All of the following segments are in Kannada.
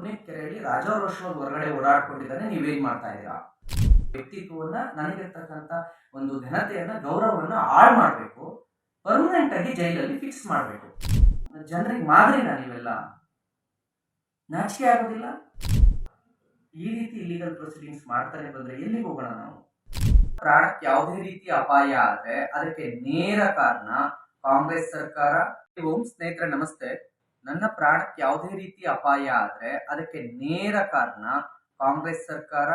ಕೆರೆಯಲ್ಲಿ ರಾಜಾರೋಷವಾಗಿ ಹೊರಗಡೆ ಓಡಾಡ್ಕೊಂಡಿದ್ದಾನೆ, ನೀವೇನ್ ಮಾಡ್ತಾ ಇದ್ದೀರಾ? ವ್ಯಕ್ತಿತ್ವವನ್ನ ನನಗಿರ್ತಕ್ಕಂಥ ಒಂದು ಘನತೆಯನ್ನ, ಗೌರವವನ್ನ ಹಾಳು ಮಾಡಬೇಕು ಪರ್ಮನೆಂಟ್ ಆಗಿ ಜೈಲಲ್ಲಿ ಫಿಕ್ಸ್ ಮಾಡಬೇಕು. ಜನರಿಗೆ ಮಾದರಿನ ನೀವೆಲ್ಲ. ನಾಚಿಕೆ ಆಗೋದಿಲ್ಲ. ಈ ರೀತಿ ಇಲ್ಲಿಗಲ್ ಪ್ರೊಸೀಡಿಂಗ್ಸ್ ಮಾಡ್ತಾರೆ ಬಂದ್ರೆ ಎಲ್ಲಿಗೆ ಹೋಗೋಣ ನಾವು? ಪ್ರಾಣಕ್ಕೆ ಯಾವುದೇ ರೀತಿ ಅಪಾಯ ಆದ್ರೆ ಅದಕ್ಕೆ ನೇರ ಕಾರಣ ಕಾಂಗ್ರೆಸ್ ಸರ್ಕಾರ. ಓಂ ಸ್ನೇಹಿತರೆ, ನಮಸ್ತೆ. ನನ್ನ ಪ್ರಾಣಕ್ಕೆ ಯಾವುದೇ ರೀತಿ ಅಪಾಯ ಆದರೆ ಅದಕ್ಕೆ ನೇರ ಕಾರಣ ಕಾಂಗ್ರೆಸ್ ಸರ್ಕಾರ,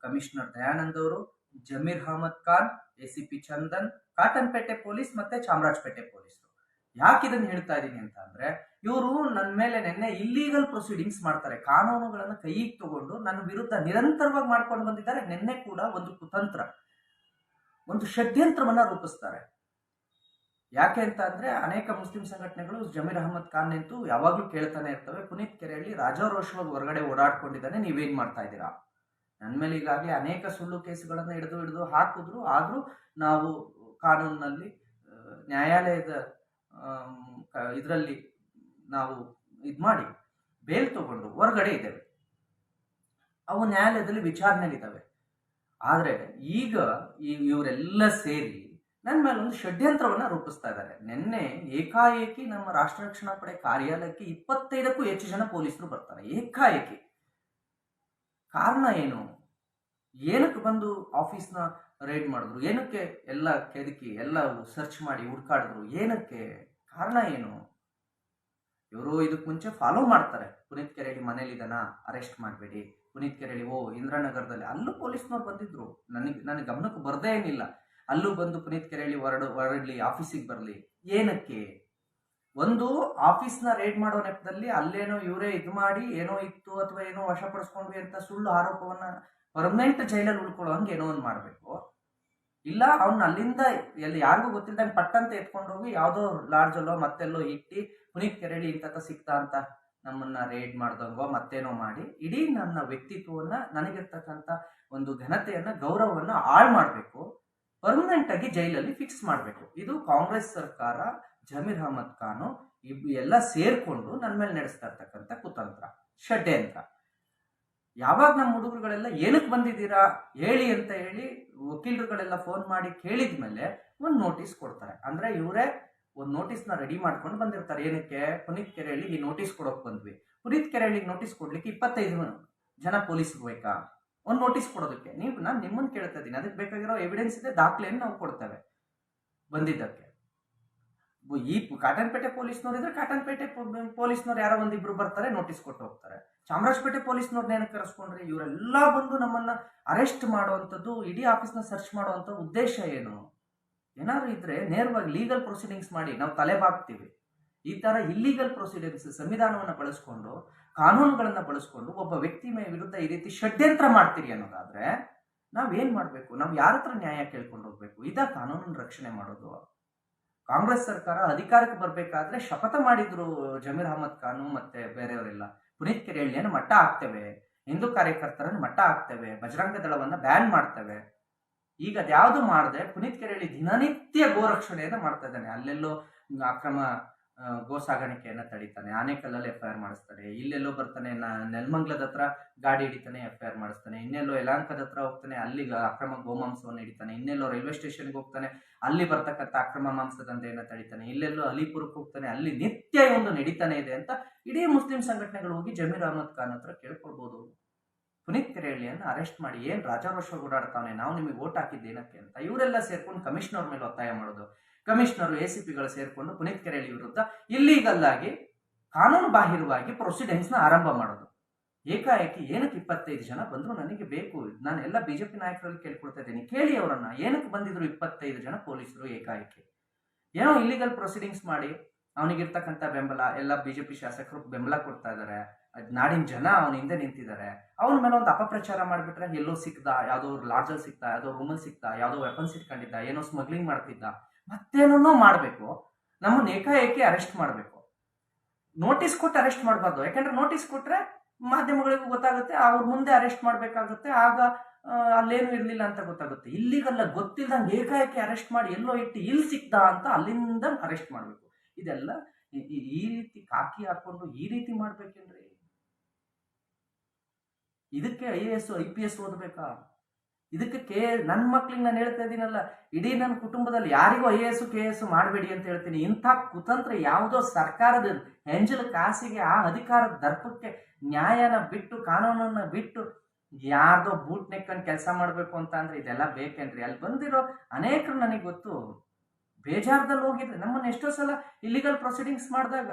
ಕಮಿಷನರ್ ದಯಾನಂದ್ ಅವರು, Zameer Ahmed Khan A C P Chandan, Cottonpet police ಮತ್ತೆ ಚಾಮರಾಜಪೇಟೆ ಪೊಲೀಸರು. ಯಾಕೆ ಇದನ್ನ ಹೇಳ್ತಾ ಇದ್ದೀನಿ ಅಂತ ಅಂದ್ರೆ, ಇವರು ನನ್ನ ಮೇಲೆ ನಿನ್ನೆ ಇಲ್ಲೀಗಲ್ ಪ್ರೊಸೀಡಿಂಗ್ಸ್ ಮಾಡ್ತಾರೆ. ಕಾನೂನುಗಳನ್ನು ಕೈಗೆ ತಗೊಂಡು ನನ್ನ ವಿರುದ್ಧ ನಿರಂತರವಾಗಿ ಮಾಡ್ಕೊಂಡು ಬಂದಿದ್ದಾರೆ. ನಿನ್ನೆ ಕೂಡ ಒಂದು ಕುತಂತ್ರ, ಒಂದು ಷಡ್ಯಂತ್ರವನ್ನ ರೂಪಿಸ್ತಾರೆ. ಯಾಕೆ ಅಂತ ಅಂದ್ರೆ ಅನೇಕ ಮುಸ್ಲಿಂ ಸಂಘಟನೆಗಳು ಜಮೀರ್ ಅಹಮದ್ ಖಾನ್ ನಿಂತು ಯಾವಾಗಲೂ ಕೇಳ್ತಾನೆ ಇರ್ತವೆ. ಪುನೀತ್ ಕೆರೆಯಲ್ಲಿ ರಾಜಾರೋಷವಾಗಿ ಹೊರಗಡೆ ಓಡಾಡ್ಕೊಂಡಿದ್ದಾನೆ, ನೀವೇನು ಮಾಡ್ತಾ ಇದ್ದೀರಾ? ನನ್ನ ಮೇಲೆ ಈಗಾಗಲೇ ಅನೇಕ ಸುಳ್ಳು ಕೇಸುಗಳನ್ನು ಹಿಡಿದು ಹಿಡಿದು ಹಾಕಿದ್ರು. ಆದ್ರೂ ನಾವು ಕಾನೂನಿನಲ್ಲಿ ನ್ಯಾಯಾಲಯದ ಇದರಲ್ಲಿ ನಾವು ಇದು ಮಾಡಿ ಬೇಲ್ ತಗೊಂಡು ಹೊರಗಡೆ ಇದ್ದೇವೆ. ಅವು ನ್ಯಾಯಾಲಯದಲ್ಲಿ ವಿಚಾರಣೆಲಿದ್ದಾವೆ ಆದರೆ ಈಗ ಇವರೆಲ್ಲ ಸೇರಿ ನನ್ನ ಮೇಲೆ ಒಂದು ಷಡ್ಯಂತ್ರವನ್ನು ರೂಪಿಸ್ತಾ ಇದ್ದಾರೆ. ನಿನ್ನೆ ಏಕಾಏಕಿ ನಮ್ಮ ರಾಷ್ಟ್ರ ರಕ್ಷಣಾ ಪಡೆ ಕಾರ್ಯಾಲಯಕ್ಕೆ ಇಪ್ಪತ್ತೈದಕ್ಕೂ ಹೆಚ್ಚು ಜನ ಪೊಲೀಸರು ಬರ್ತಾರೆ. ಏಕಾಏಕಿ. ಕಾರಣ ಏನು? ಏನಕ್ಕೆ ಬಂದು ಆಫೀಸ್ನ ರೈಡ್ ಮಾಡಿದ್ರು? ಏನಕ್ಕೆ ಎಲ್ಲ ಕೆದಕಿ, ಎಲ್ಲ ಸರ್ಚ್ ಮಾಡಿ ಹುಡ್ಕಾಡಿದ್ರು? ಏನಕ್ಕೆ? ಕಾರಣ ಏನು? ಇವರು ಇದಕ್ಕೆ ಮುಂಚೆ ಫಾಲೋ ಮಾಡ್ತಾರೆ. ಪುನೀತ್ ಕೆರೆಯಲ್ಲಿ ಮನೇಲಿದ್ದಾನ ಅರೆಸ್ಟ್ ಮಾಡಬೇಡಿ. ಪುನೀತ್ ಕೆರೆಡಿ ಓ, ಇಂದ್ರಾನಗರದಲ್ಲಿ. ಅಲ್ಲೂ ಪೊಲೀಸ್ನವ್ರು ಬಂದಿದ್ರು. ನನಗೆ ನನಗೆ ಗಮನಕ್ಕೆ ಬರದೇ ಏನಿಲ್ಲ. ಅಲ್ಲೂ ಬಂದು ಪುನೀತ್ ಕೆರೆಯಲ್ಲಿ ಹೊರಡು, ಹೊರಡ್ಲಿ, ಆಫೀಸಿಗೆ ಬರಲಿ. ಏನಕ್ಕೆ? ಒಂದು ಆಫೀಸ್ನ ರೇಡ್ ಮಾಡೋ ನೆಪದಲ್ಲಿ ಅಲ್ಲೇನೋ ಇವರೇ ಇದು ಮಾಡಿ ಏನೋ ಇತ್ತು ಅಥವಾ ಏನೋ ವಶಪಡಿಸ್ಕೊಂಡ್ವಿ ಅಂತ ಸುಳ್ಳು ಆರೋಪವನ್ನ ಪರ್ಮನೆಂಟ್ ಜೈಲಲ್ಲಿ ಉಳ್ಕೊಳ್ಳೋ ಹಂಗೆ ಏನೋ ಒಂದು ಮಾಡಬೇಕು. ಇಲ್ಲ, ಅವ್ನ ಅಲ್ಲಿಂದ ಎಲ್ಲಿ ಯಾರಿಗೂ ಗೊತ್ತಿಲ್ದಂಗೆ ಪಟ್ಟಂತ ಎತ್ಕೊಂಡೋಗಿ ಯಾವುದೋ ಲಾಡ್ಜಲ್ಲೋ ಮತ್ತೆಲ್ಲೋ ಇಟ್ಟು ಪುನೀತ್ ಕೆರೆಯಲ್ಲಿ ಇಂಥ ಸಿಕ್ತಾ ಅಂತ ನಮ್ಮನ್ನ ರೇಡ್ ಮಾಡ್ದಂಗೋ ಮತ್ತೇನೋ ಮಾಡಿ ಇಡೀ ನನ್ನ ವ್ಯಕ್ತಿತ್ವವನ್ನ ನನಗಿರ್ತಕ್ಕಂಥ ಒಂದು ಘನತೆಯನ್ನ ಗೌರವವನ್ನು ಹಾಳು ಮಾಡಬೇಕು. ಪರ್ಮನೆಂಟ್ ಆಗಿ ಜೈಲಲ್ಲಿ ಫಿಕ್ಸ್ ಮಾಡಬೇಕು. ಇದು ಕಾಂಗ್ರೆಸ್ ಸರ್ಕಾರ, ಜಮೀರ್ ಅಹಮದ್ ಖಾನು ಇಬ್ ಎಲ್ಲ ಸೇರ್ಕೊಂಡು ನನ್ನ ಮೇಲೆ ನಡೆಸ್ತಾ ಇರ್ತಕ್ಕಂಥ ಕುತಂತ್ರ, ಷಡ್ಯಂತ್ರ. ಯಾವಾಗ ನಮ್ಮ ಹುಡುಗರುಗಳೆಲ್ಲ ಏನಕ್ಕೆ ಬಂದಿದ್ದೀರಾ? ಹೇಳಿ ಅಂತ ಹೇಳಿ ವಕೀಲರುಗಳೆಲ್ಲ ಫೋನ್ ಮಾಡಿ ಕೇಳಿದ ಮೇಲೆ ಒಂದು ನೋಟಿಸ್ ಕೊಡ್ತಾರೆ. ಅಂದ್ರೆ ಇವರೇ ಒಂದು ನೋಟಿಸ್ನ ರೆಡಿ ಮಾಡ್ಕೊಂಡು ಬಂದಿರ್ತಾರೆ. ಏನಕ್ಕೆ? ಪುನೀತ್ ಕೆರೆಯಲ್ಲಿ ಈ ನೋಟಿಸ್ ಕೊಡೋಕೆ ಬಂದ್ವಿ. ಪುನೀತ್ ಕೆರೆಯಲ್ಲಿ ನೋಟಿಸ್ ಕೊಡ್ಲಿಕ್ಕೆ ಇಪ್ಪತ್ತೈದು ಜನ ಪೊಲೀಸ್ ಬೇಕಾ? ಒಂದು ನೋಟಿಸ್ ಕೊಡೋದಕ್ಕೆ. ನೀವು ನಾನು ನಿಮ್ಮನ್ನು ಕೇಳ್ತಾ ಇದ್ದೀನಿ. ಅದಕ್ಕೆ ಬೇಕಾಗಿರೋ ಎವಿಡೆನ್ಸ್ ಇದೆ ದಾಖಲೆಯನ್ನು ನಾವು ಕೊಡ್ತೇವೆ ಬಂದಿದ್ದಕ್ಕೆ. ಈ ಕಾಟನ್ಪೇಟೆ ಪೊಲೀಸ್ನವ್ರು ಇದ್ರೆ ಕಾಟನ್ಪೇಟೆ ಪೊಲೀಸ್ನವ್ರು ಯಾರೋ ಒಂದಿಬ್ರು ಬರ್ತಾರೆ ನೋಟಿಸ್ ಕೊಟ್ಟು ಹೋಗ್ತಾರೆ. ಚಾಮರಾಜಪೇಟೆ ಪೊಲೀಸ್ನವ್ರನ್ನ ಏನಕ್ಕೆ ಕರೆಸ್ಕೊಂಡ್ರೆ? ಇವರೆಲ್ಲ ಬಂದು ನಮ್ಮನ್ನ ಅರೆಸ್ಟ್ ಮಾಡುವಂಥದ್ದು, ಇಡೀ ಆಫೀಸ್ನ ಸರ್ಚ್ ಮಾಡುವಂಥ ಉದ್ದೇಶ ಏನು? ಏನಾದ್ರು ಇದ್ರೆ ನೇರವಾಗಿ ಲೀಗಲ್ ಪ್ರೊಸೀಡಿಂಗ್ಸ್ ಮಾಡಿ, ನಾವು ತಲೆ ಬಾಗ್ತೀವಿ. ಈ ತರ ಇಲ್ಲೀಗಲ್ ಪ್ರೊಸೀಡಿಂಗ್ಸ್ ಸಂವಿಧಾನವನ್ನ ಬಳಸ್ಕೊಂಡು, ಕಾನೂನುಗಳನ್ನ ಬಳಸ್ಕೊಂಡು ಒಬ್ಬ ವ್ಯಕ್ತಿ ವಿರುದ್ಧ ಈ ರೀತಿ ಷಡ್ಯಂತ್ರ ಮಾಡ್ತೀರಿ ಅನ್ನೋದಾದ್ರೆ ನಾವ್ ಏನ್ ಮಾಡ್ಬೇಕು? ನಾವು ಯಾರ ಹತ್ರ ನ್ಯಾಯ ಕೇಳ್ಕೊಂಡು ಹೋಗ್ಬೇಕು? ಇದ ಕಾನೂನನ್ನ ರಕ್ಷಣೆ ಮಾಡೋದು. ಕಾಂಗ್ರೆಸ್ ಸರ್ಕಾರ ಅಧಿಕಾರಕ್ಕೆ ಬರ್ಬೇಕಾದ್ರೆ ಶಪಥ ಮಾಡಿದ್ರು ಜಮೀರ್ ಅಹಮದ್ ಖಾನು ಮತ್ತೆ ಬೇರೆಯವರೆಲ್ಲ. ಪುನೀತ್ ಕೆರೆಹಳ್ಳಿಯನ್ನು ಮಟ್ಟ ಹಾಕ್ತೇವೆ ಹಿಂದೂ ಕಾರ್ಯಕರ್ತರನ್ನು ಮಟ್ಟ ಹಾಕ್ತೇವೆ ಬಜರಂಗ ದಳವನ್ನ ಬ್ಯಾನ್ ಮಾಡ್ತೇವೆ? ಈಗ ಅದ್ಯಾವುದು ಮಾಡದೆ, ಪುನೀತ್ ಕೆರೆಹಳ್ಳಿ ದಿನನಿತ್ಯ ಗೋರಕ್ಷಣೆಯನ್ನು ಮಾಡ್ತಾ ಇದ್ದಾನೆ. ಅಲ್ಲೆಲ್ಲೋ ಅಕ್ರಮ ಗೋ ಸಾಗಾಣಿಕೆಯನ್ನ ತಡಿತಾನೆ. ಆನೆಕಲ್ಲಲ್ಲಿ ಎಫ್ ಐ ಆರ್ ಮಾಡಿಸ್ತಾನೆ. ಇಲ್ಲೆಲ್ಲೋ ಬರ್ತಾನೆ ನೆಲಮಂಗ್ಲದ ಹತ್ರ ಗಾಡಿ ಹಿಡಿತಾನೆ ಎಫ್ ಐ ಆರ್ ಮಾಡಿಸ್ತಾನೆ. ಇನ್ನೆಲ್ಲೋ ಯಲಾಂಕದ ಹತ್ರ ಹೋಗ್ತಾನೆ, ಅಲ್ಲಿ ಅಕ್ರಮ ಗೋಮಾಂಸವನ್ನು ಹಿಡಿತಾನೆ. ಇನ್ನೆಲ್ಲೋ ರೈಲ್ವೆ ಸ್ಟೇಷನ್ಗೆ ಹೋಗ್ತಾನೆ, ಅಲ್ಲಿ ಬರ್ತಕ್ಕಂಥ ಅಕ್ರಮ ಮಾಂಸ ದಂಧೆಯನ್ನ ತಡಿತಾನೆ. ಇಲ್ಲೆಲ್ಲೋ ಅಲಿಪುರಕ್ಕೆ ಹೋಗ್ತಾನೆ, ಅಲ್ಲಿ ನಿತ್ಯ ಒಂದು ನಡೀತಾನೆ ಇದೆ ಅಂತ ಇಡೀ ಮುಸ್ಲಿಂ ಸಂಘಟನೆಗಳು ಹೋಗಿ ಜಮೀರ್ ಅಹಮದ್ ಖಾನ್ ಹತ್ರ ಕೇಳ್ಕೊಳ್ಬೋದು. ಪುನೀತ್ ಕೆರೆಹಳ್ಳಿಯನ್ನ ಅರೆಸ್ಟ್ ಮಾಡಿ, ಏನ್ ರಾಜಾರೋಷ ಓಡಾಡ್ತಾನೆ ನಾವು ನಿಮಗೆ ಓಟ್ ಹಾಕಿದ್ದು ಏನಕ್ಕೆ ಅಂತ, ಇವರೆಲ್ಲ ಸೇರ್ಕೊಂಡು ಕಮಿಷನರ್ ಮೇಲೆ ಒತ್ತಾಯ ಮಾಡೋದು. ಕಮಿಷನರ್ ಎ ಸಿ ಪಿಗಳು ಸೇರ್ಕೊಂಡು ಪುನೀತ್ ಕೆರೆಳಿ ವಿರುದ್ಧ ಇಲ್ಲೀಗಲ್ ಕಾನೂನು ಬಾಹಿರವಾಗಿ ಪ್ರೊಸೀಡಿಂಗ್ಸ್ನ ಆರಂಭ ಮಾಡೋದು. ಏಕಾಏಕಿ ಏನಕ್ಕೆ ಇಪ್ಪತ್ತೈದು ಜನ ಬಂದ್ರು ನನಗೆ ಬೇಕು. ನಾನು ಎಲ್ಲ ಬಿಜೆಪಿ ನಾಯಕರಲ್ಲಿ ಕೇಳ್ಕೊಳ್ತಾ ಇದ್ದೀನಿ. ಕೇಳಿ ಅವರನ್ನ. ಏನಕ್ಕೆ ಬಂದಿದ್ರು ಇಪ್ಪತ್ತೈದು ಜನ ಪೊಲೀಸರು ಏಕಾಏಕಿ? ಏನೋ ಇಲ್ಲಿಗಲ್ ಪ್ರೊಸೀಡಿಂಗ್ಸ್ ಮಾಡಿ. ಅವನಿಗಿರ್ತಕ್ಕಂಥ ಬೆಂಬಲ, ಎಲ್ಲ ಬಿಜೆಪಿ ಶಾಸಕರು ಬೆಂಬಲ ಕೊಡ್ತಾ ಇದ್ದಾರೆ ನಾಡಿನ ಜನ ಅವನ ಹಿಂದೆ ನಿಂತಿದ್ದಾರೆ ಅವನ ಮೇಲೆ ಒಂದು ಅಪಪ್ರಚಾರ ಮಾಡಿಬಿಟ್ರೆ ಎಲ್ಲೋ ಸಿಕ್ತಾ ಯಾವುದೋ ಲಾಡ್ಜಲ್ಲಿ ಸಿಕ್ತಾ ಯಾವುದೋ ರೂಮಲ್ಲಿ ಸಿಕ್ತಾ ಯಾವುದೋ ವೆಪನ್ಸ್ ಇಟ್ಕೊಂಡಿದ್ದ, ಏನೋ ಸ್ಮಗ್ಲಿಂಗ್ ಮಾಡ್ತಿದ್ದ. ಮತ್ತೇನೋ ಮಾಡಬೇಕು. ನಮ್ಮನ್ನ ಏಕಾಏಕಿ ಅರೆಸ್ಟ್ ಮಾಡಬೇಕು. ನೋಟಿಸ್ ಕೊಟ್ಟು ಅರೆಸ್ಟ್ ಮಾಡಬಾರ್ದು. ಯಾಕಂದ್ರೆ ನೋಟಿಸ್ ಕೊಟ್ರೆ ಮಾಧ್ಯಮಗಳಿಗೂ ಗೊತ್ತಾಗುತ್ತೆ, ಅವ್ರ ಮುಂದೆ ಅರೆಸ್ಟ್ ಮಾಡಬೇಕಾಗುತ್ತೆ, ಆಗ ಅಲ್ಲೇನು ಇರಲಿಲ್ಲ ಅಂತ ಗೊತ್ತಾಗುತ್ತೆ. ಇಲ್ಲಿಗಲ್ಲ ಗೊತ್ತಿಲ್ಲದಂಗೆ ಏಕಾಏಕಿ ಅರೆಸ್ಟ್ ಮಾಡಿ ಎಲ್ಲೋ ಇಟ್ಟು ಇಲ್ಲಿ ಸಿಕ್ತಾ ಅಂತ ಅಲ್ಲಿಂದ ಅರೆಸ್ಟ್ ಮಾಡಬೇಕು. ಇದೆಲ್ಲ ಈ ರೀತಿ ಕಾಕಿ ಹಾಕೊಂಡು ಈ ರೀತಿ ಮಾಡ್ಬೇಕೇನ್ರಿ? ಇದಕ್ಕೆ I A S, I P S ಓದಬೇಕಾ? ಇದಕ್ಕೆ ಕೆ ನನ್ನ ಮಕ್ಳಿಗೆ ನಾನು ಹೇಳ್ತಾ ಇದ್ದೀನಲ್ಲ, ಇಡೀ ನನ್ನ ಕುಟುಂಬದಲ್ಲಿ ಯಾರಿಗೂ I A S, K S ಮಾಡಬೇಡಿ ಅಂತ ಹೇಳ್ತೀನಿ. ಇಂಥ ಕುತಂತ್ರ ಯಾವುದೋ ಸರ್ಕಾರದ ಹೆಂಜಲ ಕಾಸಿಗೆ ಆ ಅಧಿಕಾರದ ದರ್ಪಕ್ಕೆ ನ್ಯಾಯನ ಬಿಟ್ಟು, ಕಾನೂನನ್ನ ಬಿಟ್ಟು ಯಾರ್ದೋ ಬೂಟ್ ನೆಕ್ಕೊಂಡು ಕೆಲಸ ಮಾಡಬೇಕು ಅಂತ ಅಂದ್ರೆ ಇದೆಲ್ಲ ಬೇಕೇನ್ರಿ? ಅಲ್ಲಿ ಬಂದಿರೋ ಅನೇಕರು ನನಗೆ ಗೊತ್ತು ಬೇಜಾರದಲ್ಲಿ ಹೋಗಿದ್ರೆ ನಮ್ಮನ್ನ ಎಷ್ಟೋ ಸಲ ಇಲ್ಲಿಗಲ್ ಪ್ರೊಸೀಡಿಂಗ್ಸ್ ಮಾಡಿದಾಗ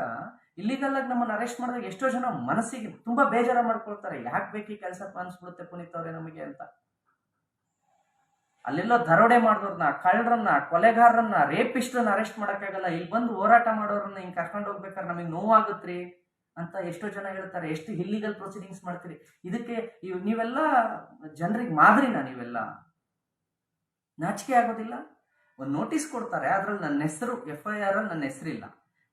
ಇಲ್ಲಿಗಲ್ ಆಗಿ ನಮ್ಮನ್ನ ಅರೆಸ್ಟ್ ಮಾಡಿದಾಗ ಎಷ್ಟೋ ಜನ ಮನಸ್ಸಿಗೆ ತುಂಬಾ ಬೇಜಾರ ಮಾಡ್ಕೊಳ್ತಾರೆ. ಯಾಕೆ ಬೇಕು ಈ ಕೆಲಸ ಅನ್ಸ್ಬಿಡುತ್ತೆ ಪುನೀತ್ ಅವ್ರೆ ನಮಗೆ ಅಂತ. ಅಲ್ಲೆಲ್ಲೋ ದರೋಡೆ ಮಾಡಿದವ್ರನ್ನ ಕಳ್ಳರನ್ನ, ಕೊಲೆಗಾರರನ್ನ ರೇಪಿಸ್ಟನ್ನ ಅರೆಸ್ಟ್ ಮಾಡೋಕ್ಕಾಗಲ್ಲ. ಇಲ್ಲಿ ಬಂದು ಹೋರಾಟ ಮಾಡೋರನ್ನ ಹಿಂಗೆ ಕರ್ಕೊಂಡು ಹೋಗ್ಬೇಕಾದ್ರೆ ನಮಗೆ ನೋವಾಗುತ್ತೆ ಅಂತ ಎಷ್ಟೋ ಜನ ಹೇಳ್ತಾರೆ. ಎಷ್ಟು ಇಲ್ಲಿಗಲ್ ಪ್ರೊಸೀಡಿಂಗ್ಸ್ ಮಾಡ್ತೀರಿ. ಇದಕ್ಕೆ ಇವ್ ನೀವೆಲ್ಲ ಜನರಿಗೆ ಮಾದರಿನ ನೀವೆಲ್ಲ. ನಾಚಿಕೆ ಆಗೋದಿಲ್ಲ. ಒಂದು ನೋಟಿಸ್ ಕೊಡ್ತಾರೆ, ಅದ್ರಲ್ಲಿ ನನ್ನ ಹೆಸರು ಎಫ್ ಐ ಆರ್ ನನ್ನ ಹೆಸರಿಲ್ಲ.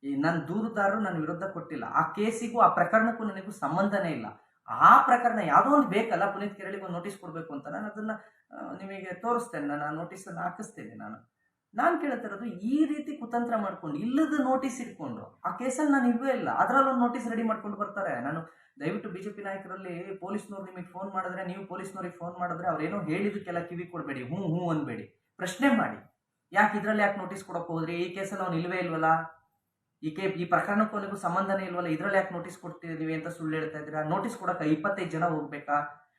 ಈ ನನ್ನ ದೂರುದಾರರು ನನ್ನ ವಿರುದ್ಧ ಕೊಟ್ಟಿಲ್ಲ. ಆ ಕೇಸಿಗೂ, ಆ ಪ್ರಕರಣಕ್ಕೂ ನನಗೂ ಸಂಬಂಧನೇ ಇಲ್ಲ. ಆ ಪ್ರಕರಣ ಯಾವುದೋ ಒಂದು ಬೇಕಲ್ಲ, ಪುನೀತ್ ಕೆರಳಿಗೆ ಒಂದು ನೋಟಿಸ್ ಕೊಡಬೇಕು ಅಂತ. ನಾನು ಅದನ್ನ ನಿಮಗೆ ತೋರಿಸ್ತೇನೆ ನಾನು, ಆ ನೋಟಿಸನ್ನು ಹಾಕಿಸ್ತೇನೆ ನಾನು. ನಾನು ಕೇಳ್ತಿರೋದು ಈ ರೀತಿ ಕುತಂತ್ರ ಮಾಡ್ಕೊಂಡು, ಇಲ್ಲದ ನೋಟಿಸ್ ಇಟ್ಕೊಂಡು, ಆ ಕೇಸಲ್ಲಿ ನಾನು ಇಲ್ವೇ ಇಲ್ಲ ಅದರಲ್ಲೊಂದು ನೋಟಿಸ್ ರೆಡಿ ಮಾಡ್ಕೊಂಡು ಬರ್ತಾರೆ. ನಾನು ದಯವಿಟ್ಟು ಬಿಜೆಪಿ ನಾಯಕರಲ್ಲಿ ಪೊಲೀಸ್ನವ್ರು ನಿಮಗೆ ಫೋನ್ ಮಾಡಿದ್ರೆ, ನೀವು ಪೊಲೀಸ್ನವ್ರಿಗೆ ಫೋನ್ ಮಾಡಿದ್ರೆ ಅವ್ರೇನೋ ಹೇಳಿದಕ್ಕೆಲ್ಲ ಕಿವಿ ಕೊಡಬೇಡಿ, ಹ್ಞೂ ಹ್ಞೂ ಅನ್ಬೇಡಿ. ಪ್ರಶ್ನೆ ಮಾಡಿ, ಯಾಕೆ ಇದರಲ್ಲಿ ಯಾಕೆ ನೋಟಿಸ್ ಕೊಡಕ್ಕೆ ಹೋದ್ರಿ? ಈ ಕೇಸಲ್ಲಿ ಅವ್ನು ಇಲ್ವೇ ಇಲ್ವಲ್ಲ? ಈ ಕೇ, ಈ ಪ್ರಕರಣಕ್ಕೂ ಅವನಿಗೂ ಸಂಬಂಧನೇ ಇಲ್ವಲ್ಲ? ಇದರಲ್ಲಿ ಯಾಕೆ ನೋಟಿಸ್ ಕೊಡ್ತಿದ್ದೀವಿ ಅಂತ ಸುಳ್ಳು ಹೇಳ್ತಾ ಇದ್ದೀರಾ? ನೋಟಿಸ್ ಕೊಡಕ್ಕೆ ಇಪ್ಪತ್ತೈದು ಜನ ಹೋಗ್ಬೇಕಾ?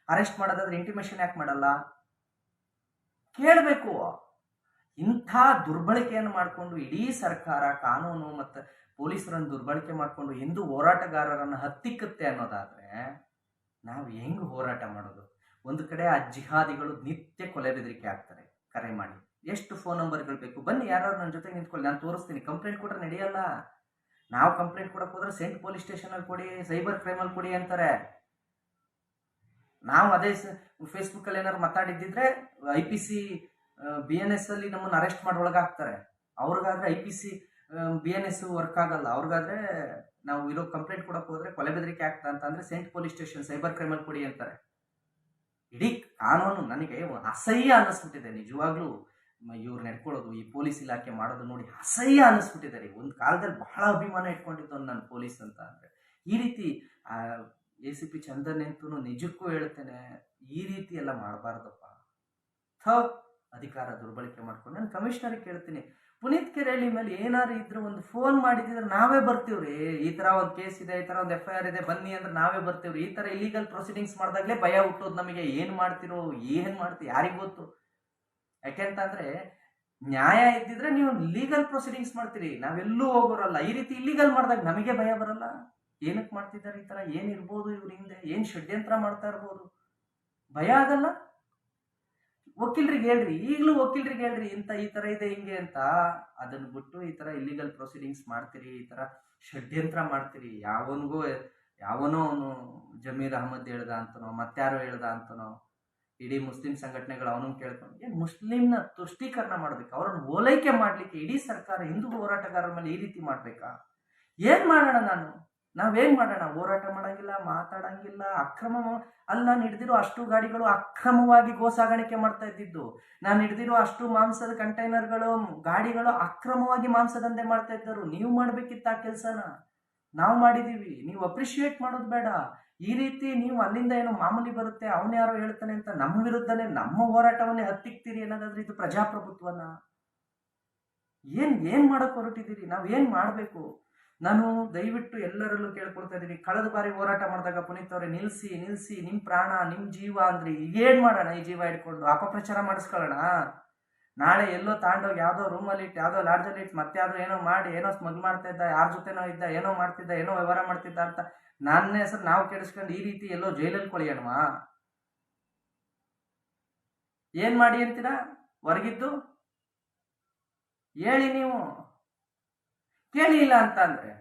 ಅರೆಸ್ಟ್ ಮಾಡೋದಾದ್ರೆ ಇಂಟಿಮೇಷನ್ ಯಾಕೆ ಮಾಡಲ್ಲ? ಕೇಳಬೇಕು. ಇಂಥ ದುರ್ಬಳಕೆಯನ್ನು ಮಾಡಿಕೊಂಡು ಇಡೀ ಸರ್ಕಾರ ಕಾನೂನು ಮತ್ತು ಪೊಲೀಸರನ್ನು ದುರ್ಬಳಕೆ ಮಾಡಿಕೊಂಡು ಹಿಂದೂ ಹೋರಾಟಗಾರರನ್ನು ಹತ್ತಿಕ್ಕುತ್ತೆ ಅನ್ನೋದಾದರೆ ನಾವು ಹೆಂಗೆ ಹೋರಾಟ ಮಾಡೋದು? ಒಂದು ಕಡೆ ಆ ಜಿಹಾದಿಗಳು ನಿತ್ಯ ಕೊಲೆ ಬೆದರಿಕೆ ಆಗ್ತಾರೆ ಕರೆ ಮಾಡಿ. ಎಷ್ಟು ಫೋನ್ ನಂಬರ್ಗಳು ಬೇಕು? ಬನ್ನಿ ಯಾರು ನನ್ನ ಜೊತೆ ನಿಂತ್ಕೊಳ್ಳಿ. ನಾನು ತೋರಿಸ್ತೀನಿ. ಕಂಪ್ಲೇಂಟ್ ಕೊಟ್ಟರೆ ನಡೆಯಲ್ಲ. ನಾವು ಕಂಪ್ಲೇಂಟ್ ಕೊಡಕ್ಕೆ ಹೋದ್ರೆ ಸೆಂಟ್ ಪೊಲೀಸ್ ಸ್ಟೇಷನಲ್ಲಿ ಕೊಡಿ ಸೈಬರ್ ಕ್ರೈಮಲ್ಲಿ ಕೊಡಿ ಅಂತಾರೆ. ನಾವು ಅದೇ ಫೇಸ್ಬುಕ್ಕಲ್ಲಿ ಏನಾದ್ರು ಮಾತಾಡಿದ್ದಿದ್ರೆ I P C B N S ಅಲ್ಲಿ ನಮ್ಮನ್ನು ಅರೆಸ್ಟ್ ಮಾಡಿ ಒಳಗಾಗ್ತಾರೆ ಅವ್ರಿಗಾದ್ರೆ I P C B N S work ಆಗಲ್ಲ. ಅವ್ರಿಗಾದ್ರೆ ನಾವು ಇರೋ ಕಂಪ್ಲೇಂಟ್ ಕೊಡಕ್ಕೆ ಹೋದ್ರೆ ಕೊಲೆ ಬೆದರಿಕೆ ಆಗ್ತಾ ಅಂತ ಅಂದ್ರೆ ಸೆಂಟ್ ಪೊಲೀಸ್ ಸ್ಟೇಷನ್ ಸೈಬರ್ ಕ್ರೈಮಲ್ಲಿ ಕೊಡಿ ಅಂತಾರೆ. ಇಡೀ ಕಾನೂನು ನನಗೆ ಅಸಹ್ಯ ಅನ್ನಿಸ್ಬಿಟ್ಟಿದೆ. ನಿಜವಾಗ್ಲೂ ಇವ್ರು ನಡ್ಕೊಳ್ಳೋದು ಈ ಪೊಲೀಸ್ ಇಲಾಖೆ ಮಾಡೋದು ನೋಡಿ ಅಸಹ್ಯ ಅನ್ನಿಸ್ಬಿಟ್ಟಿದೆ ರೀ. ಒಂದು ಕಾಲದಲ್ಲಿ ಬಹಳ ಅಭಿಮಾನ ಇಟ್ಕೊಂಡಿದ್ದು ನಾನು ಪೊಲೀಸ್ ಅಂತ ಅಂದ್ರೆ. ಈ ರೀತಿ ಎ ಸಿ ಪಿ ಚಂದನ್ ಅಂತೂ ನಿಜಕ್ಕೂ ಹೇಳ್ತೇನೆ, ಈ ರೀತಿ ಎಲ್ಲ ಮಾಡಬಾರ್ದಪ್ಪ. ಥ, ಅಧಿಕಾರ ದುರ್ಬಳಕೆ ಮಾಡ್ಕೊಂಡು. ನಾನು ಕಮಿಷನರಿಗೆ ಕೇಳ್ತೀನಿ. ಪುನೀತ್ ಕೆರೆಹಳ್ಳಿ ಮೇಲೆ ಏನಾರು ಇದ್ರೆ ಒಂದು ಫೋನ್ ಮಾಡಿದ್ರೆ ನಾವೇ ಬರ್ತೀವ್ರಿ. ಈ ತರ ಒಂದು ಕೇಸ್ ಇದೆ, ಈ ತರ ಒಂದು ಎಫ್ ಐ ಆರ್ ಇದೆ, ಬನ್ನಿ ಅಂದ್ರೆ ನಾವೇ ಬರ್ತೀವ್ರಿ. ಈ ತರ ಇಲೀಗಲ್ ಪ್ರೊಸೀಡಿಂಗ್ಸ್ ಮಾಡಿದಾಗಲೇ ಭಯ ಹುಟ್ಟೋದು ನಮಗೆ. ಏನು ಮಾಡ್ತಿರೋ, ಏನು ಮಾಡ್ತೀವಿ ಯಾರಿಗೆ ಗೊತ್ತು? ಯಾಕೆಂತಂದರೆ, ನ್ಯಾಯ ಇದ್ದಿದ್ರೆ ನೀವು ಲೀಗಲ್ ಪ್ರೊಸೀಡಿಂಗ್ಸ್ ಮಾಡ್ತೀರಿ. ನಾವೆಲ್ಲೂ ಹೋಗೋರಲ್ಲ. ಈ ರೀತಿ ಇಲ್ಲೀಗಲ್ ಮಾಡಿದಾಗ ನಮಗೆ ಭಯ ಬರಲ್ಲ? ಏನಕ್ಕೆ ಮಾಡ್ತಿದ್ದಾರೆ ಈ ತರ? ಏನಿರ್ಬೋದು ಇವ್ರ ಹಿಂದೆ? ಏನು ಷಡ್ಯಂತ್ರ ಮಾಡ್ತಾ ಇರ್ಬೋದು? ಭಯ ಆಗಲ್ಲ? ವಕೀಲರಿಗೆ ಹೇಳ್ರಿ, ಈಗಲೂ ವಕೀಲರಿಗೆ ಹೇಳ್ರಿ ಇಂಥ ಈ ತರ ಇದೆ, ಹಿಂಗೆ ಅಂತ. ಅದನ್ನ ಬಿಟ್ಟು ಈ ತರ ಇಲ್ಲಿಗಲ್ ಪ್ರೊಸೀಡಿಂಗ್ಸ್ ಮಾಡ್ತೀರಿ, ಈ ತರ ಷಡ್ಯಂತ್ರ ಮಾಡ್ತೀರಿ. ಯಾವನಿಗೂ, ಯಾವನೋ ಅವನು ಜಮೀರ್ ಅಹಮದ್ ಹೇಳ್ದ ಅಂತನೋ, ಮತ್ತಾರೋ ಹೇಳ್ದ ಅಂತನೋ, ಇಡೀ ಮುಸ್ಲಿಂ ಸಂಘಟನೆಗಳು ಅವನು ಕೇಳ್ಕೊಂಡು, ಏನು ಮುಸ್ಲಿಂನ ತುಷ್ಟೀಕರಣ ಮಾಡ್ಬೇಕು? ಅವ್ರನ್ನ ಓಲೈಕೆ ಮಾಡ್ಲಿಕ್ಕೆ ಇಡೀ ಸರ್ಕಾರ ಹಿಂದೂ ಹೋರಾಟಗಾರರ ಮೇಲೆ ಈ ರೀತಿ ಮಾಡಬೇಕಾ? ಏನು ಮಾಡೋಣ ನಾನು? ನಾವೇನ್ ಮಾಡೋಣ? ಹೋರಾಟ ಮಾಡಂಗಿಲ್ಲ, ಮಾತಾಡಂಗಿಲ್ಲ, ಅಕ್ರಮ ಅಲ್ಲಿ, ನಾನು ಹಿಡ್ದಿರೋ ಅಷ್ಟು ಗಾಡಿಗಳು ಅಕ್ರಮವಾಗಿ ಗೋ ಸಾಗಾಣಿಕೆ ಮಾಡ್ತಾ ಇದ್ದಿದ್ದು. ನಾನು ಹಿಡ್ದಿರೋ ಅಷ್ಟು ಮಾಂಸದ ಕಂಟೈನರ್ಗಳು, ಗಾಡಿಗಳು ಅಕ್ರಮವಾಗಿ ಮಾಂಸ ದಂಧೆ ಮಾಡ್ತಾ ಇದ್ದರು. ನೀವು ಮಾಡ್ಬೇಕಿತ್ತ ಆ ಕೆಲಸನ? ನಾವು ಮಾಡಿದೀವಿ. ನೀವು ಅಪ್ರಿಶಿಯೇಟ್ ಮಾಡೋದು ಬೇಡ. ಈ ರೀತಿ ನೀವು ಅಲ್ಲಿಂದ ಏನೋ ಮಾಮೂಲಿ ಬರುತ್ತೆ, ಅವನು ಯಾರೋ ಹೇಳ್ತಾನೆ ಅಂತ ನಮ್ಮ ವಿರುದ್ಧನೇ ನಮ್ಮ ಹೋರಾಟವನ್ನೇ ಹತ್ತಿಕ್ತೀರಿ ಅನ್ನೋದಾದ್ರೆ ಇದು ಪ್ರಜಾಪ್ರಭುತ್ವನ? ಏನ್ ಏನ್ ಮಾಡಕ್ ಹೊರಟಿದ್ದೀರಿ? ನಾವ್ ಏನ್ ಮಾಡ್ಬೇಕು? ನಾನು ದಯವಿಟ್ಟು ಎಲ್ಲರಲ್ಲೂ ಕೇಳ್ಕೊಳ್ತಾ ಇದ್ದೀನಿ. ಕಳೆದ ಬಾರಿ ಹೋರಾಟ ಮಾಡಿದಾಗ ಪುನೀತ್ ಅವರೇ, ನಿಲ್ಸಿ ನಿಲ್ಸಿ ನಿಮ್ಮ ಪ್ರಾಣ ನಿಮ್ಮ ಜೀವ ಅಂದ್ರಿ. ಏನು ಮಾಡೋಣ ಈ ಜೀವ ಇಟ್ಕೊಂಡು ಅಪಪ್ರಚಾರ ಮಾಡಿಸ್ಕೊಳ್ಳೋಣ? ನಾಳೆ ಎಲ್ಲೋ ತಾಂಡೋಗಿ ಯಾವುದೋ ರೂಮಲ್ಲಿ ಇಟ್ಟು, ಯಾವುದೋ ಲಾಡ್ಜಲ್ಲಿ ಇಟ್ಟು ಮತ್ತೆ ಯಾವ್ದೋ ಏನೋ ಮಾಡಿ, ಏನೋ ಸ್ಮಗ್ ಮಾಡ್ತಾ ಇದ್ದ, ಯಾರ ಜೊತೆನೋ ಇದ್ದ, ಏನೋ ಮಾಡ್ತಿದ್ದ, ಏನೋ ವ್ಯವಹಾರ ಮಾಡ್ತಿದ್ದ ಅಂತ ನನ್ನ ಹೆಸರು ನಾವು ಕೆಡಿಸ್ಕೊಂಡು ಈ ರೀತಿ ಎಲ್ಲೋ ಜೈಲಲ್ಲಿ ಕೊಳಿಯೋಣವಾ? ಏನ್ ಮಾಡಿ ಅಂತೀರಾ? ಹೊರಗಿದ್ದು? ಹೇಳಿ ನೀವು. ಕೇಳಿಲ್ಲ ಅಂತ ಅಂದ್ರೆ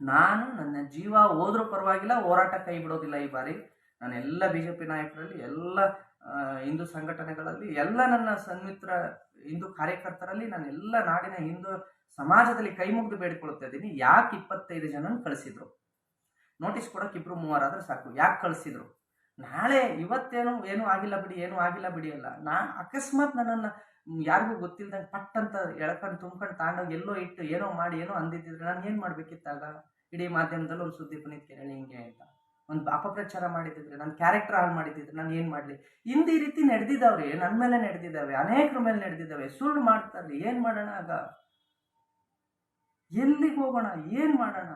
ನಾನು ನನ್ನ ಜೀವ ಹೋದ್ರೂ ಪರವಾಗಿಲ್ಲ, ಹೋರಾಟ ಕೈ ಬಿಡೋದಿಲ್ಲ ಈ ಬಾರಿ. ನಾನು ಎಲ್ಲ ಬಿಜೆಪಿ ನಾಯಕರಲ್ಲಿ, ಎಲ್ಲ ಹಿಂದೂ ಸಂಘಟನೆಗಳಲ್ಲಿ, ಎಲ್ಲ ನನ್ನ ಸನ್ಮಿತ್ರ ಹಿಂದೂ ಕಾರ್ಯಕರ್ತರಲ್ಲಿ ನಾನು ಎಲ್ಲ ನಾಡಿನ ಹಿಂದೂ ಸಮಾಜದಲ್ಲಿ ಕೈ ಮುಗಿದು ಬೇಡಿಕೊಳ್ತಾ ಇದ್ದೀನಿ. ಯಾಕೆ ಇಪ್ಪತ್ತೈದು ಜನ ಕಳಿಸಿದ್ರು? ನೋಟಿಸ್ ಕೊಡೋಕೆ ಇಬ್ರು ಮೂವರಾದ್ರೆ ಸಾಕು. ಯಾಕೆ ಕಳಿಸಿದ್ರು? ನಾಳೆ ಇವತ್ತೇನು, ಏನೂ ಆಗಿಲ್ಲ ಬಿಡಿ, ಏನೂ ಆಗಿಲ್ಲ ಬಿಡಿ ಅಲ್ಲ. ನಾ ಅಕಸ್ಮಾತ್ ನನ್ನನ್ನು ಯಾರಿಗೂ ಗೊತ್ತಿಲ್ದಂಗೆ ಪಟ್ ಅಂತ ಎಳ್ಕೊಂಡು ತುಂಬ್ಕೊಂಡು ತಾಂಡೋಗಿ ಎಲ್ಲೋ ಇಟ್ಟು ಏನೋ ಮಾಡಿ ಏನೋ ಅಂದಿದ್ದಿದ್ರೆ ನಾನು ಏನು ಮಾಡಬೇಕಿತ್ತಾಗ? ಇಡೀ ಮಾಧ್ಯಮದಲ್ಲಿ ಒಂದು ಸುದ್ದಿ ಪುನೀತ್ ಕೇಳಿ ಹಿಂಗೆ ಅಂತ ಒಂದು ಅಪಪ್ರಚಾರ ಮಾಡಿದಿದ್ರೆ ನನ್ನ ಕ್ಯಾರೆಕ್ಟರ್ ಹಾಳು ಮಾಡಿದಿದ್ರೆ ನಾನು ಏನು ಮಾಡಲಿ? ಹಿಂದೆ ಈ ರೀತಿ ನಡೆದಿದ್ದಾವ್ರಿ ನನ್ನ ಮೇಲೆ ನಡೆದಿದ್ದಾವೆ ಅನೇಕರ ಮೇಲೆ ನಡೆದಿದ್ದಾವೆ ಸುಳ್ಳು ಮಾಡ್ತಾರೆ ಏನು ಮಾಡೋಣ ಆಗ? ಎಲ್ಲಿಗೆ ಹೋಗೋಣ, ಏನು ಮಾಡೋಣ?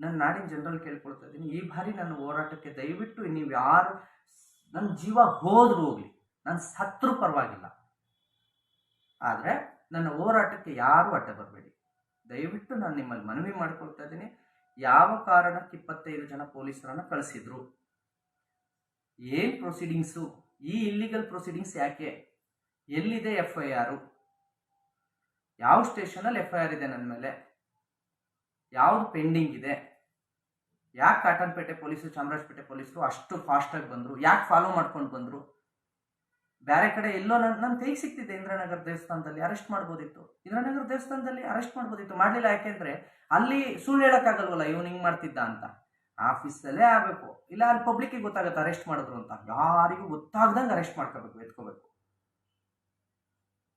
ನನ್ನ ನಾಡಿನ ಜನರಲ್ಲಿ ಕೇಳ್ಕೊಳ್ತಾ ಇದ್ದೀನಿ, ಈ ಬಾರಿ ನನ್ನ ಹೋರಾಟಕ್ಕೆ ದಯವಿಟ್ಟು ನೀವು ಯಾರು ನನ್ನ ಜೀವ ಹೋದ್ರೂ ಹೋಗಲಿ, ನಾನು ಸತ್ರು ಪರವಾಗಿಲ್ಲ. ಆದರೆ ನನ್ನ ಹೋರಾಟಕ್ಕೆ ಯಾರು ಅಡ್ಡ ಬರಬೇಡಿ. ದಯವಿಟ್ಟು ನಾನು ನಿಮ್ಮಲ್ಲಿ ಮನವಿ ಮಾಡ್ಕೊಳ್ತಾ ಇದ್ದೀನಿ. ಯಾವ ಕಾರಣಕ್ಕೆ ಇಪ್ಪತ್ತೈದು ಜನ ಪೊಲೀಸರನ್ನ ಕಳಿಸಿದ್ರು? ಏನ್ ಪ್ರೊಸೀಡಿಂಗ್ಸು ಈ ಇಲ್ಲಿಗಲ್ ಪ್ರೊಸೀಡಿಂಗ್ಸ್ ಯಾಕೆ? ಎಲ್ಲಿದೆ ಎಫ್ ಐ ಆರು ಯಾವ ಸ್ಟೇಷನಲ್ಲಿ ಎಫ್ ಐ ಆರ್ ಇದೆ ನನ್ನ ಮೇಲೆ? ಯಾವ್ದು ಪೆಂಡಿಂಗ್ ಇದೆ? ಯಾಕೆ ಕಾಟನ್ಪೇಟೆ ಪೊಲೀಸರು, ಚಾಮರಾಜಪೇಟೆ ಪೊಲೀಸರು ಅಷ್ಟು ಫಾಸ್ಟಾಗಿ ಬಂದರು? ಯಾಕೆ ಫಾಲೋ ಮಾಡ್ಕೊಂಡು ಬಂದರು? ಬೇರೆ ಕಡೆ ಎಲ್ಲೋ ನನ್ನ ನನ್ನ ಕೈಗೆ ಸಿಕ್ತಿದ್ದೆ ಇಂದ್ರನಗರ ದೇವಸ್ಥಾನದಲ್ಲಿ ಅರೆಸ್ಟ್ ಮಾಡ್ಬೋದಿತ್ತು. ಇಂದ್ರನಗರ ದೇವಸ್ಥಾನದಲ್ಲಿ ಅರೆಸ್ಟ್ ಮಾಡ್ಬೋದಿತ್ತು. ಮಾಡಲಿಲ್ಲ ಯಾಕೆಂದ್ರೆ ಅಲ್ಲಿ ಸುಳ್ಳು ಹೇಳೋಕ್ಕಾಗಲ್ವಲ್ಲ, ಇವನು ಹಿಂಗೆ ಮಾಡ್ತಿದ್ದ ಅಂತ. ಆಫೀಸಲ್ಲೇ ಆಗಬೇಕು. ಇಲ್ಲ ಅಲ್ಲಿ ಪಬ್ಲಿಕ್ಕಿಗೆ ಗೊತ್ತಾಗುತ್ತೆ ಅರೆಸ್ಟ್ ಮಾಡಿದ್ರು ಅಂತ. ಯಾರಿಗೂ ಗೊತ್ತಾಗ್ದಂಗೆ ಅರೆಸ್ಟ್ ಮಾಡ್ಕೋಬೇಕು, ಎತ್ಕೋಬೇಕು.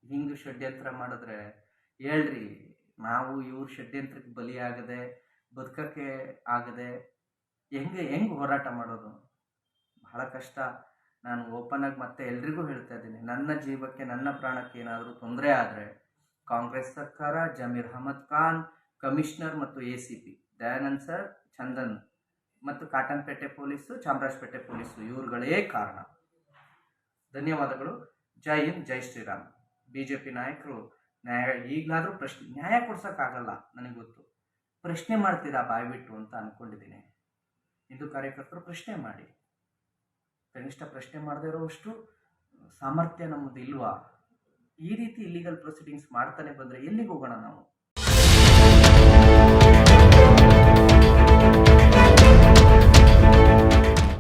ಹಿಂಗೆ ಷಡ್ಯಂತ್ರ ಮಾಡಿದ್ರೆ ಹೇಳ್ರಿ, ನಾವು ಇವ್ರ ಷಡ್ಯಂತ್ರಕ್ಕೆ ಬಲಿಯಾಗದೆ, ಬದುಕಕ್ಕೆ ಆಗದೆ, ಹೆಂಗೆ ಹೆಂಗೆ ಹೋರಾಟ ಮಾಡೋದು? ಬಹಳ ಕಷ್ಟ. ನಾನು ಓಪನ್ ಆಗಿ ಮತ್ತೆ ಎಲ್ರಿಗೂ ಹೇಳ್ತಾ ಇದ್ದೀನಿ, ನನ್ನ ಜೀವಕ್ಕೆ, ನನ್ನ ಪ್ರಾಣಕ್ಕೆ ಏನಾದರೂ ತೊಂದರೆ ಆದರೆ ಕಾಂಗ್ರೆಸ್ ಸರ್ಕಾರ, ಜಮೀರ್ ಅಹಮದ್ ಖಾನ್, ಕಮಿಷನರ್ ಮತ್ತು A C P, Dayanand sir, Chandan ಮತ್ತು ಕಾಟನ್ಪೇಟೆ ಪೊಲೀಸು, ಚಾಮರಾಜಪೇಟೆ ಪೊಲೀಸು, ಇವರುಗಳೇ ಕಾರಣ. ಧನ್ಯವಾದಗಳು. ಜೈ ಹಿಂದ್, ಜೈ ಶ್ರೀರಾಮ್. ಬಿ ಜೆ ಪಿ ನಾಯಕರು ನ್ಯಾಯ, ಈಗಲಾದರೂ ಪ್ರಶ್ನೆ, ನ್ಯಾಯ ಕೊಡ್ಸೋಕ್ಕಾಗಲ್ಲ ನನಗೆ ಗೊತ್ತು. ಪ್ರಶ್ನೆ ಮಾಡ್ತೀರಾ ಬಾಯ್ಬಿಟ್ಟು ಅಂತ ಅಂದ್ಕೊಂಡಿದ್ದೀನಿ ಇಂದು ಕಾರ್ಯಕರ್ತರು ಪ್ರಶ್ನೆ ಮಾಡಿ. ಕನಿಷ್ಠ ಪ್ರಶ್ನೆ ಮಾಡದೇ ಇರೋವಷ್ಟು ಸಾಮರ್ಥ್ಯ ನಮ್ಮದು ಇಲ್ವಾ? ಈ ರೀತಿ ಇಲ್ಲಿಗಲ್ ಪ್ರೊಸೀಡಿಂಗ್ಸ್ ಮಾಡ್ತಾನೆ ಬಂದರೆ ಎಲ್ಲಿಗೆ ಹೋಗೋಣ ನಾವು?